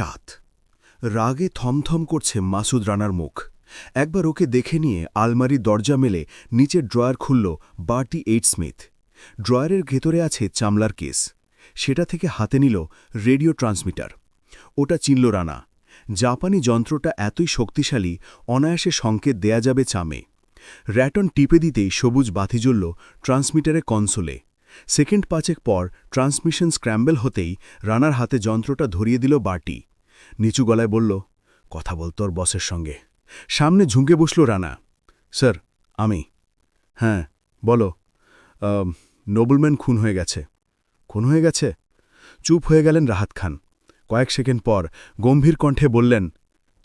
সাত। রাগে থমথম করছে মাসুদ রানার মুখ। একবার ওকে দেখে নিয়ে আলমারির দরজা মেলে নিচের ড্রয়ার খুলল বার্টি এইট স্মিথ। ড্রয়ারের ভেতরে আছে চামলার কেস। সেটা থেকে হাতে নিল রেডিও ট্রান্সমিটার। ওটা চিনল রানা। জাপানি যন্ত্রটা এতই শক্তিশালী, অনায়াসে সংকেত দেয়া যাবে চামে। র্যাটন টিপে দিতেই সবুজ বাতি জ্বলল ট্রান্সমিটারে কনসোলে। সেকেন্ড পাঁচেক পর ট্রান্সমিশন স্ক্র্যাম্বেল হতেই রানার হাতে যন্ত্রটা ধরিয়ে দিল বাটি। নিচু গলায় বলল, কথা বল তোর বসের সঙ্গে। সামনে ঝুঁকে বসল রানা, স্যার, আমি। হ্যাঁ বলো। নোবেলম্যান খুন হয়ে গেছে। খুন হয়ে গেছে? চুপ হয়ে গেলেন রাহাত খান। কয়েক সেকেন্ড পর গম্ভীর কণ্ঠে বললেন,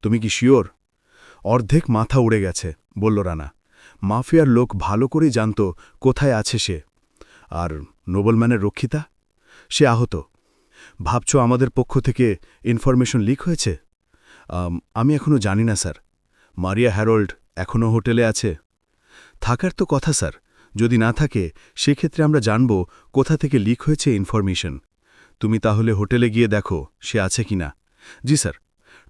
তুমি কি শিওর? অর্ধেক মাথা উড়ে গেছে, বলল রানা। মাফিয়ার লোক ভালো করেই জানত কোথায় আছে সে। আর নোবেলম্যানের রক্ষিতা? সে আহত। ভাবছ আমাদের পক্ষ থেকে ইনফরমেশন লিক হয়েছে? আমি এখনও জানি না, স্যার। মারিয়া হ্যারোল্ড এখনও হোটেলে আছে। থাকার তো কথা, স্যার। যদি না থাকে, সেক্ষেত্রে আমরা জানব কোথা থেকে লিক হয়েছে ইনফরমেশন তুমি তাহলে হোটেলে গিয়ে দেখো, সে আছে কিনা জি, স্যার।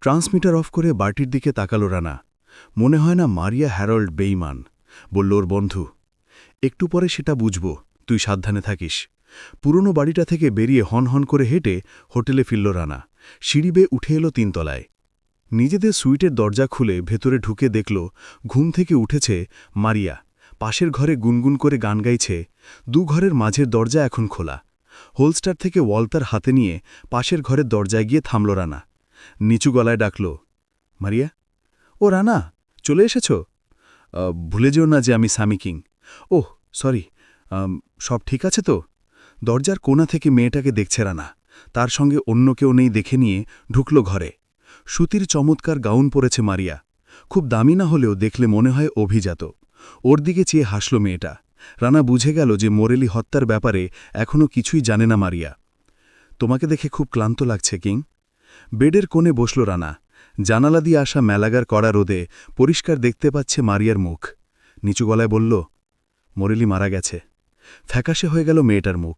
ট্রান্সমিটার অফ করে বাটির দিকে তাকালো রানা। মনে হয় না মারিয়া হ্যারল্ড বেইমান বলল ওর বন্ধু। একটু পরে সেটা বুঝব, তুই সাবধানে থাকিস। পুরনো বাড়িটা থেকে বেরিয়ে হন হন করে হেঁটে হোটেলে ফিরল রানা। সিঁড়ি বেয়ে উঠে এলো তিনতলায়। নিজেদের সুইটের দরজা খুলে ভেতরে ঢুকে দেখল ঘুম থেকে উঠেছে মারিয়া। পাশের ঘরে গুনগুন করে গান গাইছে। দু ঘরের মাঝের দরজা এখন খোলা। হোলস্টার থেকে ওয়ালতার হাতে নিয়ে পাশের ঘরের দরজায় গিয়ে থামল রানা। নিচু গলায় ডাকল, মারিয়া? ও রানা, চলে এসেছ? ভুলে যেও না যে আমি সামি কিং। ওহ, সরি সব ঠিক আছে তো? দরজার কোণা থেকে মেয়েটাকে দেখছে রানা। তার সঙ্গে অন্য কেউ নেই দেখে নিয়ে ঢুকল ঘরে। সুতির চমৎকার গাউন পরেছে মারিয়া। খুব দামি না হলেও দেখলে মনে হয় অভিজাত। ওর দিকে চেয়ে হাসল মেয়েটা। রানা বুঝে গেল যে মোরেলি হত্যার ব্যাপারে এখনও কিছুই জানে না মারিয়া। তোমাকে দেখে খুব ক্লান্ত লাগছে, কিং। বেডের কোণে বসল রানা। জানালা দিয়ে আসা মেলাগার কড়া রোদে পরিষ্কার দেখতে পাচ্ছে মারিয়ার মুখ। নিচু গলায় বলল, মোরেলি মারা গেছে। ফ্যাকাশে হয়ে গেল মেয়েটার মুখ।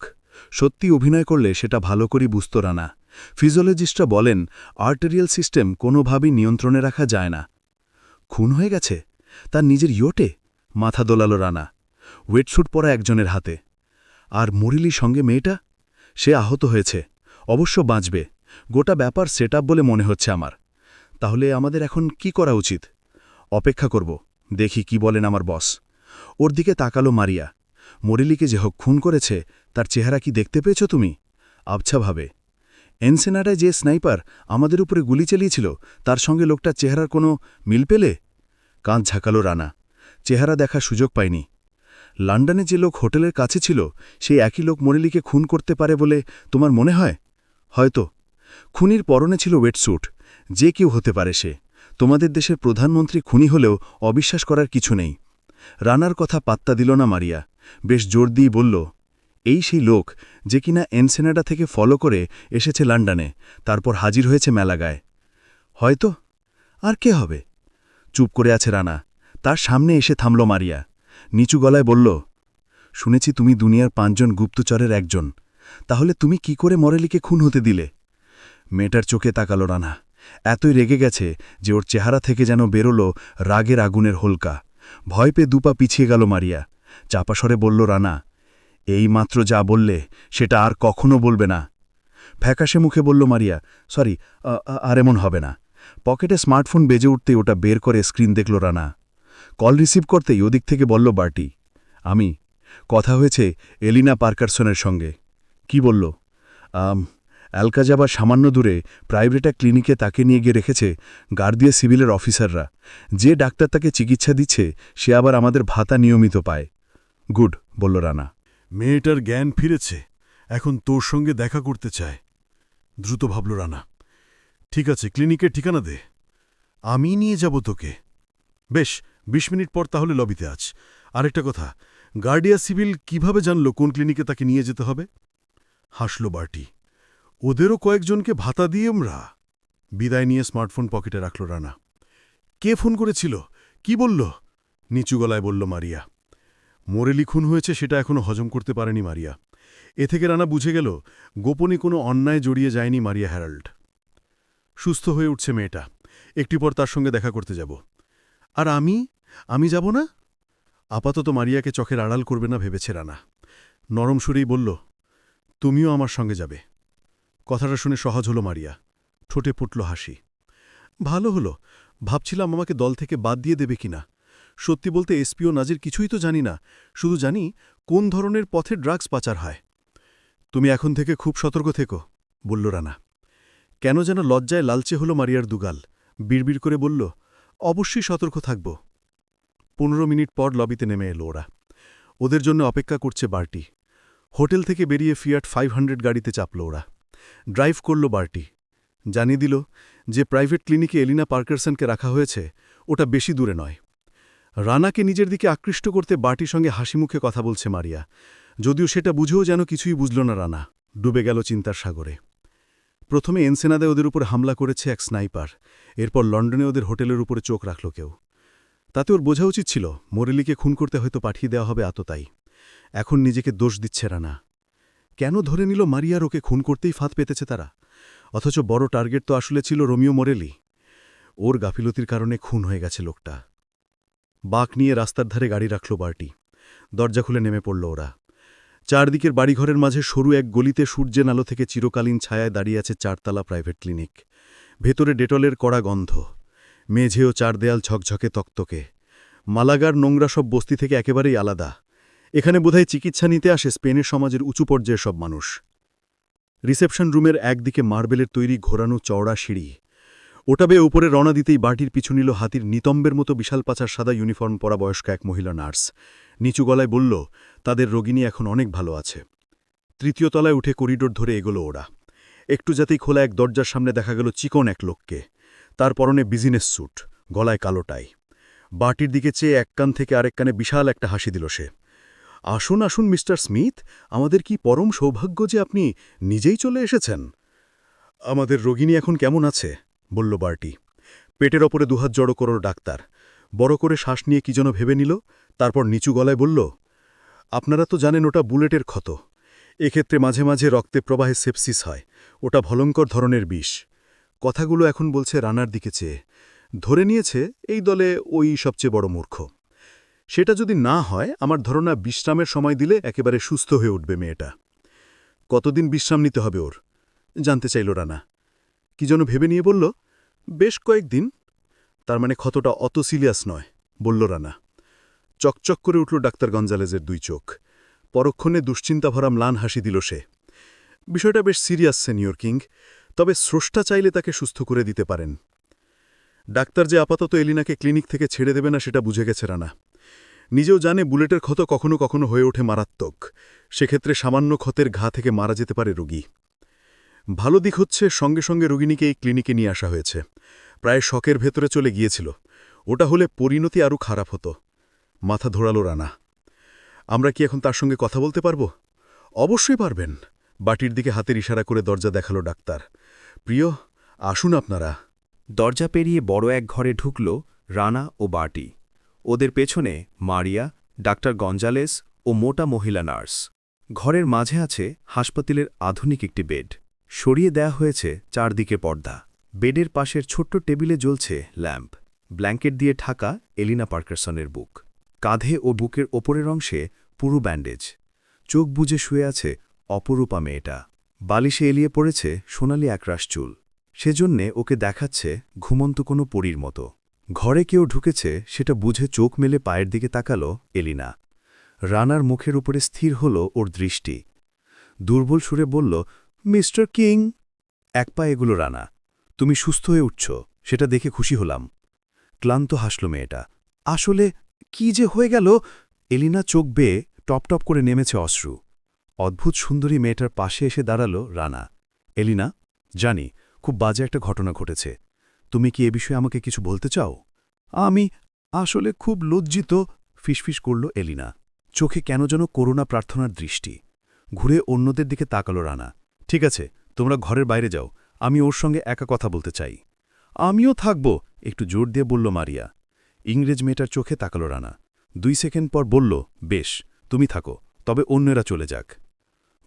সত্যি অভিনয় করলে সেটা ভালো করেই বুঝত রানা। ফিজিওলজিস্টরা বলেন, আর্টেরিয়াল সিস্টেম কোনোভাবেই নিয়ন্ত্রণে রাখা যায় না। খুন হয়ে গেছে? তার নিজের ইয়োটে? মাথা দোলালো রানা। ওয়েটস্যুট পরা একজনের হাতে। আর মরিলির সঙ্গে মেয়েটা? সে আহত হয়েছে। অবশ্য বাঁচবে। গোটা ব্যাপার সেট বলে মনে হচ্ছে আমার। তাহলে আমাদের এখন কি করা উচিত? অপেক্ষা করব। দেখি কি বলেন আমার বস। ওর দিকে তাকালো মারিয়া। মরিলিকে যে হোক খুন করেছে, তার চেহারা কি দেখতে পেয়েছ তুমি? আবছাভাবে এনসেনাডায় যে স্নাইপার আমাদের উপরে গুলি চালিয়েছিল, তার সঙ্গে লোকটার চেহারার কোনো মিল পেলে? কাঁধ ঝাঁকালো রানা। চেহারা দেখার সুযোগ পায়নি লন্ডনে যে লোক হোটেলের কাছে ছিল সেই একই লোক মরিলিকে খুন করতে পারে বলে তোমার মনে হয়? হয়তো। খুনির পরনে ছিল ওয়েটস্যুট। যে কেউ হতে পারে সে। তোমাদের দেশের প্রধানমন্ত্রী খুনি হলেও অবিশ্বাস করার কিছু নেই। রানার কথা পাত্তা দিল না মারিয়া। বেশ জোর দিয়ে বলল, এই সেই লোক যে কিনা এনসেনাডা থেকে ফলো করে এসেছে লন্ডনে, তারপর হাজির হয়েছে মেলাগায়। হয়তো? আর কে হবে? চুপ করে আছে রানা, তার সামনে এসে থামল মারিয়া। নিচু গলায় বলল, শুনেছি তুমি দুনিয়ার পাঁচজন গুপ্তচরের একজন। তাহলে তুমি কি করে মরেলিকে খুন হতে দিলে? মেয়েটার চোখে তাকালো রানা, এতই রেগে গেছে যে ওর চেহারা থেকে যেন বেরোল রাগের আগুনের হোলকা। ভয় পেয়ে দুপা পিছিয়ে গেল মারিয়া। চাপাসরে বলল রানা এই মাত্র যা বললে সেটা আর কখনো বলবে না। ফ্যাকাশে মুখে বলল মারিয়া সরি আর এমন হবে না। পকেটে স্মার্টফোন বেজে উঠতেই ওটা বের করে স্ক্রিন দেখল রানা কল রিসিভ করতেই ওদিক থেকে বলল বার্টি আমি কথা হয়েছে এলিনা পার্কারসনের সঙ্গে। কি বলল? আম, অ্যালকাজাবার সামান্য দূরে প্রাইভেটা ক্লিনিকে তাকে নিয়ে গিয়ে রেখেছে গার্দিয়া সিভিলের অফিসাররা। যে ডাক্তার তাকে চিকিৎসা দিচ্ছে সে আবার আমাদের ভাতা নিয়মিত পায়। গুড, বলল রানা। মেয়েটার জ্ঞান ফিরেছে, এখন তোর সঙ্গে দেখা করতে চায়। দ্রুত ভাবল রানা, ঠিক আছে, ক্লিনিকের ঠিকানা দে। আমি নিয়ে যাব তোকে। বেশ ২০ মিনিট পর তাহলে লবিতে আছ। আরেকটা কথা, গার্ডিয়া সিভিল কীভাবে জানল কোন ক্লিনিকে তাকে নিয়ে যেতে হবে? হাসল বার্টি। ওদেরও কয়েকজনকে ভাতা দিয়ে আমরা? বিদায় নিয়ে স্মার্টফোন পকেটে রাখল রানা। কে ফোন করেছিল? কি বলল? নিচু গলায় বলল মারিয়া। মোরেলি খুন হয়েছে সেটা এখনও হজম করতে পারেনি মারিয়া। এ থেকে রানা বুঝে গেল, গোপনে কোনো অন্যায় জড়িয়ে যায়নি মারিয়া হ্যারাল্ড। সুস্থ হয়ে উঠছে মেয়েটা। একটি পর তার সঙ্গে দেখা করতে যাব। আর আমি? আমি যাব না? আপাতত মারিয়াকে চোখের আড়াল করবে না ভেবেছে রানা। নরম সুরেই বলল, তুমিও আমার সঙ্গে যাবে। কথাটা শুনে সহজ হলো মারিয়া। ঠোঁটে ফুটল হাসি। ভালো হলো। ভাবছিলাম আমাকে দল থেকে বাদ দিয়ে দেবে কিনা। সত্যি বলতে এসপিও নাজির কিছুই তো জানি না, শুধু জানি কোন ধরনের পথে ড্রাগস পাচার হয়। তুমি এখন থেকে খুব সতর্ক থেকো, বলল রানা। কেন যেন লজ্জায় লালচে হলো মারিয়ার দুগাল, বিড়বিড় করে বলল, অবশ্যই সতর্ক থাকব। পনেরো মিনিট পর লবিতে নেমে এলো ওরা। ওদের জন্য অপেক্ষা করছে বার্টি। হোটেল থেকে বেরিয়ে ফিয়াট ফাইভ হান্ড্রেড গাড়িতে চাপল ওরা। ড্রাইভ করল বার্টি। জানিয়ে দিল যে প্রাইভেট ক্লিনিকে এলিনা পার্কারসনকে রাখা হয়েছে, ওটা বেশি দূরে নয়। রানাকে নিজের দিকে আকৃষ্ট করতে বাটির সঙ্গে হাসি মুখে কথা বলছে মারিয়া। যদিও সেটা বুঝেও যেন কিছুই বুঝল না রানা। ডুবে গেল চিন্তার সাগরে। প্রথমে এনসেনাদে ওদের উপর হামলা করেছে এক স্নাইপার। এরপর লন্ডনে ওদের হোটেলের উপরে চোখ রাখল কেউ। তাতে ওর বোঝা উচিত ছিল, মোরেলিকে খুন করতে হয়তো পাঠিয়ে দেওয়া হবে আততাই এখন নিজেকে দোষ দিচ্ছে রানা। কেন ধরে নিল মারিয়ার ওকে খুন করতেই ফাঁদ পেতেছে তারা? অথচ বড় টার্গেট তো আসলে ছিল রোমিও মোরেলি। ওর গাফিলতির কারণে খুন হয়ে গেছে লোকটা। বাঁক নিয়ে রাস্তার ধারে গাড়ি রাখল বার্টি। দরজা খুলে নেমে পড়ল ওরা। চারদিকের বাড়িঘরের মাঝে সরু এক গলিতে সূর্যের আলো থেকে চিরকালীন ছায়ায় দাঁড়িয়ে আছে চারতলা প্রাইভেট ক্লিনিক। ভেতরে ডেটলের কড়া গন্ধ। মেঝে ও চার দেয়াল ঝকঝকে তক্তকে। মালাগার নোংরা সব বস্তি থেকে একেবারেই আলাদা। এখানে বোধহয় চিকিৎসা নিতে আসে স্পেনের সমাজের উঁচু পর্যায়ের সব মানুষ। রিসেপশন রুমের একদিকে মার্বেলের তৈরি ঘোরানো চওড়া সিঁড়ি। ওটা বেয়ে উপরে রওনা দিতেই বাটির পিছু নিল হাতির নিতম্বের মতো বিশাল পাচার সাদা ইউনিফর্ম পরা বয়স্ক এক মহিলা নার্স। নিচু গলায় বলল, তাদের রোগিনী এখন অনেক ভালো আছে। তৃতীয় তলায় উঠে করিডোর ধরে এগোলো ওরা। একটু যাতেই খোলা এক দরজার সামনে দেখা গেল চিকন এক লোককে। তার পরনে বিজিনেস স্যুট, গলায় কালোটাই। বাটির দিকে চেয়ে এক কান থেকে আরেক কানে বিশাল একটা হাসি দিল সে। আসুন আসুন, মিস্টার স্মিথ, আমাদের কি পরম সৌভাগ্য যে আপনি নিজেই চলে এসেছেন? আমাদের রোগিনী এখন কেমন আছে? বলল বার্টি, পেটের ওপরে দুহাত জড়ো করো ডাক্তার। বড় করে শ্বাস নিয়ে কি যেন ভেবে নিল, তারপর নিচু গলায় বলল, আপনারা তো জানেন ওটা বুলেটের ক্ষত। এক্ষেত্রে মাঝে মাঝে রক্তে প্রবাহে সেপসিস হয়, ওটা ভলঙ্কর ধরনের বিষ। কথাগুলো এখন বলছে রানার দিকে চেয়ে। ধরে নিয়েছে এই দলে ওই সবচেয়ে বড় মূর্খ। সেটা যদি না হয়, আমার ধারণা বিশ্রামের সময় দিলে একেবারে সুস্থ হয়ে উঠবে মেয়েটা। কতদিন বিশ্রাম নিতে হবে ওর? জানতে চাইল রানা। কি যেন ভেবে নিয়ে বলল, বেশ কয়েকদিন। তার মানে ক্ষতটা অত সিরিয়াস নয়, বলল রানা। চকচক করে উঠল ডাক্তার গঞ্জালেজের দুই চোখ। পরক্ষণে দুশ্চিন্তা ভরা ম্লান হাসি দিল সে। বিষয়টা বেশ সিরিয়াস, সেনিয়র কিং, তবে স্রষ্টা চাইলে তাকে সুস্থ করে দিতে পারেন। ডাক্তার যে আপাতত এলিনাকে ক্লিনিক থেকে ছেড়ে দেবে না, সেটা বুঝে গেছে রানা। নিজেও জানে বুলেটের ক্ষত কখনো কখনো হয়ে ওঠে মারাত্মক। সেক্ষেত্রে সামান্য ক্ষতের ঘা থেকে মারা যেতে পারে রোগী। ভালো দিক হচ্ছে সঙ্গে সঙ্গে রোগিনীকে এই ক্লিনিকে নিয়ে আসা হয়েছে। প্রায় শখের ভেতরে চলে গিয়েছিল। ওটা হলে পরিণতি আরও খারাপ হতো। মাথা ধরালো রানা। আমরা কি এখন তার সঙ্গে কথা বলতে পারব? অবশ্যই পারবেন। বাটির দিকে হাতের ইশারা করে দরজা দেখাল ডাক্তার। প্রিয়, আসুন আপনারা। দরজা পেরিয়ে বড় এক ঘরে ঢুকল রানা ও বাটি। ওদের পেছনে মারিয়া, ডাক্তার গঞ্জালেস ও মোটা মহিলা নার্স। ঘরের মাঝে আছে হাসপাতালের আধুনিক একটি বেড। সরিয়ে দেয়া হয়েছে চারদিকে পর্দা। বেডের পাশের ছোট্ট টেবিলে জ্বলছে ল্যাম্প। ব্ল্যাঙ্কেট দিয়ে ঢাকা এলিনা পার্কারসনের বুক। কাঁধে ও বুকের ওপরের অংশে পুরু ব্যান্ডেজ। চোখ বুজে শুয়ে আছে অপরূপা মেয়েটা। বালিশে এলিয়ে পড়েছে সোনালি একরাশ চুল। সেজন্যে ওকে দেখাচ্ছে ঘুমন্ত কোনো পরীর মতো। ঘরে কেউ ঢুকেছে, সেটা বুঝে চোখ মেলে পায়ের দিকে তাকালো এলিনা। রানার মুখের উপরে স্থির হল ওর দৃষ্টি। দুর্বল সুরে বলল মিস্টার কিং। এক পা এগুলো, রানা। তুমি সুস্থ হয়ে উঠছ, সেটা দেখে খুশি হলাম। ক্লান্ত হাসল মেয়েটা। আসলে কি যে হয়ে গেল? এলিনা চোখ বেয়ে টপ টপ করে নেমেছে অশ্রু। অদ্ভুত সুন্দরী মেয়েটার পাশে এসে দাঁড়াল রানা। এলিনা, জানি, খুব বাজে একটা ঘটনা ঘটেছে। তুমি কি এ বিষয়ে আমাকে কিছু বলতে চাও? আমি আসলে খুব লজ্জিত, ফিসফিস করল এলিনা। চোখে কেন যেন করুণা প্রার্থনার দৃষ্টি। ঘুরে অন্যদের দিকে তাকালো রানা। ঠিক আছে, তোমরা ঘরের বাইরে যাও, আমি ওর সঙ্গে একা কথা বলতে চাই। আমিও থাকব, একটু জোর দিয়ে বলল মারিয়া। ইংরেজ মেয়েটার চোখে তাকালো রানা। দুই সেকেন্ড পর বলল, বেশ, তুমি থাকো, তবে অন্যেরা চলে যাক।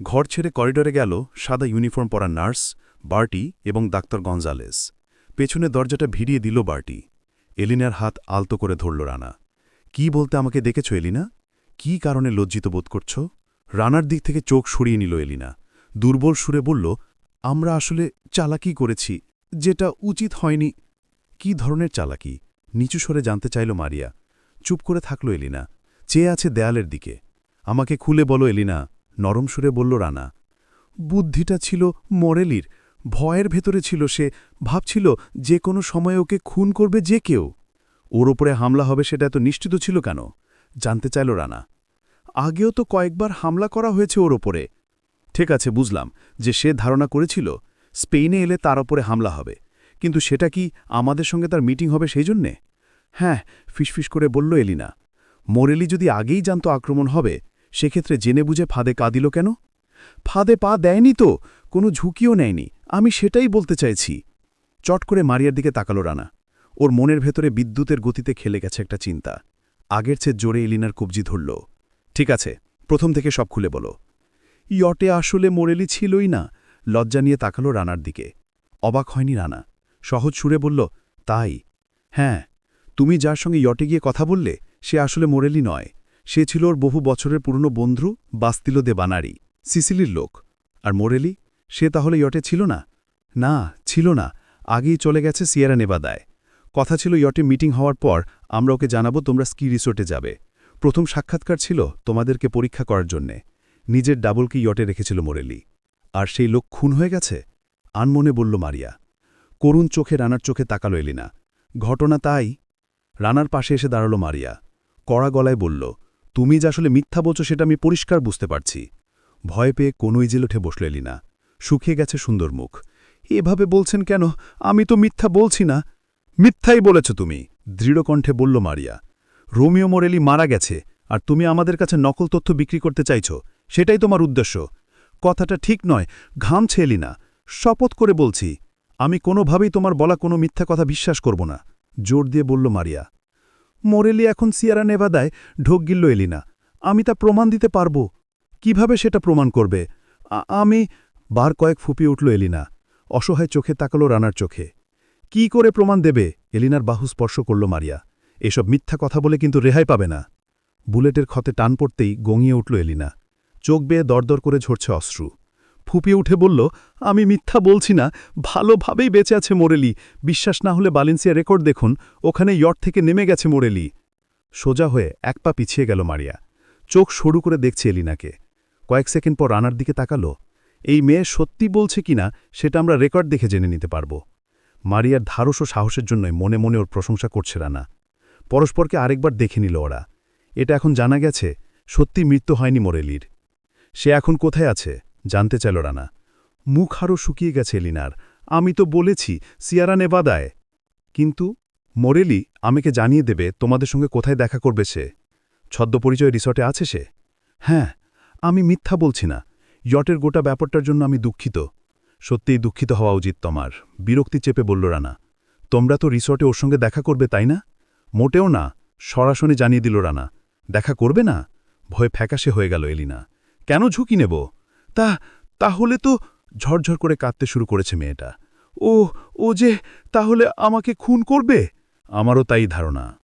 ঘর ছেড়ে করিডরে গেল সাদা ইউনিফর্ম পরা নার্স, বার্টি এবং ডাক্তার গঞ্জালেস পেছনে দরজাটা ভিড়িয়ে দিল বার্টি। এলিনার হাত আলতো করে ধরল রানা। কি বলতে আমাকে দেখেছ, এলিনা? কি কারণে লজ্জিত বোধ করছ? রানার দিক থেকে চোখ সরিয়ে নিল এলিনা। দুর্বল সুরে বলল, আমরা আসলে চালাকি করেছি, যেটা উচিত হয়নি। কি ধরনের চালাকি? নিচু সরে জানতে চাইল মারিয়া। চুপ করে থাকল এলিনা, চেয়ে আছে দেয়ালের দিকে। আমাকে খুলে বলো এলিনা, নরম সুরে বলল রানা। বুদ্ধিটা ছিল মরেলির, ভয়ের ভেতরে ছিল সে, ভাবছিল যে কোনো সময় ওকে খুন করবে যে কেউ। ওর ওপরে হামলা হবে সেটা এত নিশ্চিত ছিল কেন? জানতে চাইল রানা। আগেও তো কয়েকবার হামলা করা হয়েছে ওর ওপরে। ঠিক আছে, বুঝলাম, যে সে ধারণা করেছিল স্পেনে এলে তার ওপরে হামলা হবে। কিন্তু সেটা কি আমাদের সঙ্গে তার মিটিং হবে সেই জন্যে? হ্যাঁ ফিসফিস করে বলল এলিনা। মোরেলি যদি আগেই জানত আক্রমণ হবে, সেক্ষেত্রে জেনে বুঝে ফাঁদে কাঁদিল কেন? ফাঁদে পা দেয়নি তো, কোনো ঝুঁকিও নেয়নি, আমি সেটাই বলতে চাইছি। চট করে মারিয়ার দিকে তাকালো রানা। ওর মনের ভেতরে বিদ্যুতের গতিতে খেলে গেছে একটা চিন্তা। আগের চেয়ে জোরে এলিনার কবজি ধরল। ঠিক আছে, প্রথম থেকে সব খুলে বলো। ইয়টে আসলে মোরেলি ছিলই না। লজ্জা নিয়ে তাকালো রানার দিকে। অবাক হয়নি রানা। সহজ সুরে বলল, তাই? হ্যাঁ। তুমি যার সঙ্গে ইয়টে গিয়ে কথা বললে, সে আসলে মোরেলি নয়। সে ছিল ওর বহু বছরের পুরনো বন্ধু বাস্তিল দে বানারি, সিসিলির লোক। আর মোরেলি? সে তাহলে ইয়টে ছিল না? না, ছিল না। আগেই চলে গেছে সিয়েরা নেবাদায় কথা ছিল ইয়টে মিটিং হওয়ার পর আমরা ওকে জানাব তোমরা স্কি রিসোর্টে যাবে। প্রথম সাক্ষাৎকার ছিল তোমাদেরকে পরীক্ষা করার জন্যে। নিজের ডাবলকে ইয়টে রেখেছিল মোরেলি। আর সেই লোক খুন হয়ে গেছে? আনমনে বলল মারিয়া, করুণ চোখে রানার চোখে তাকালো এলিনা। ঘটনা তাই। রানার পাশে এসে দাঁড়াল মারিয়া। কড়া গলায় বলল, তুমি যে আসলে মিথ্যা বলছো সেটা আমি পরিষ্কার বুঝতে পারছি। ভয় পেয়ে কোনোই জেল উঠে বসল এলিনা। শুকিয়ে গেছে সুন্দর মুখ। এভাবে বলছেন কেন? আমি তো মিথ্যা বলছি না। মিথ্যাই বলেছ তুমি, দৃঢ় কণ্ঠে বলল মারিয়া। রোমিও মোরেলি মারা গেছে, আর তুমি আমাদের কাছে নকল তথ্য বিক্রি করতে চাইছ। সেটাই তোমার উদ্দেশ্য। কথাটা ঠিক নয় ঘামছে এলিনা শপথ করে বলছি, আমি কোনোভাবেই তোমার বলা কোনো মিথ্যা কথা বিশ্বাস করব না। জোর দিয়ে বলল মারিয়া, মোরেলি এখন সিয়ারা নেভাদায় ঢোক গিলল এলিনা, আমি তা প্রমাণ দিতে পারব। কীভাবে সেটা প্রমাণ করবে? আমি, বার কয়েক ফুপিয়ে উঠল এলিনা, অসহায় চোখে তাকালো রানার চোখে। কি করে প্রমাণ দেবে? এলিনার বাহু স্পর্শ করল মারিয়া, এসব মিথ্যা কথা বলে কিন্তু রেহাই পাবে না। বুলেটের ক্ষতে টান পড়তেই গঙিয়ে উঠল এলিনা। চোখ বেয়ে দরদর করে ঝরছে অশ্রু। ফুপিয়ে উঠে বলল, আমি মিথ্যা বলছি না, ভালোভাবেই বেঁচে আছে মোরেলি। বিশ্বাস না হলে বালেন্সিয়া রেকর্ড দেখুন, ওখানে ইয়ট থেকে নেমে গেছে মোরেলি। সোজা হয়ে এক পা পিছিয়ে গেল মারিয়া। চোখ সরু করে দেখছে এলিনাকে। কয়েক সেকেন্ড পর রানার দিকে তাকালো। এই মেয়ে সত্যি বলছে কিনা সেটা আমরা রেকর্ড দেখে জেনে নিতে পারব। মারিয়ার ধারস ও সাহসের জন্যই মনে মনে ওর প্রশংসা করছে রানা। পরস্পরকে আরেকবার দেখে নিল ওরা। এটা এখন জানা গেছে, সত্যি মৃত্যু হয়নি মোরেলির। সে এখন কোথায় আছে? জানতে চাইল রানা। মুখ আরও শুকিয়ে গেছে এলিনার। আমি তো বলেছি, সিয়ারা নেবাদায় কিন্তু, মোরেলি, আমাকে জানিয়ে দেবে তোমাদের সঙ্গে কোথায় দেখা করবে সে। ছদ্মপরিচয় রিসর্টে আছে সে? হ্যাঁ আমি মিথ্যা বলছি না। ইয়টের গোটা ব্যাপারটার জন্য আমি দুঃখিত। সত্যিই দুঃখিত হওয়া উচিত তোমার। বিরক্তি চেপে বলল রানা। তোমরা তো রিসর্টে ওর সঙ্গে দেখা করবে, তাই না? মোটেও না, সরাসরি জানিয়ে দিল রানা। দেখা করবে না? ভয় ফ্যাকাশে হয়ে গেল এলিনা। কেন ঝুঁকি নেব? তা, তাহলে তো ঝরঝর করে কাঁদতে শুরু করেছে মেয়েটা। ও ও যে তাহলে আমাকে খুন করবে? আমারও তাই ধারণা।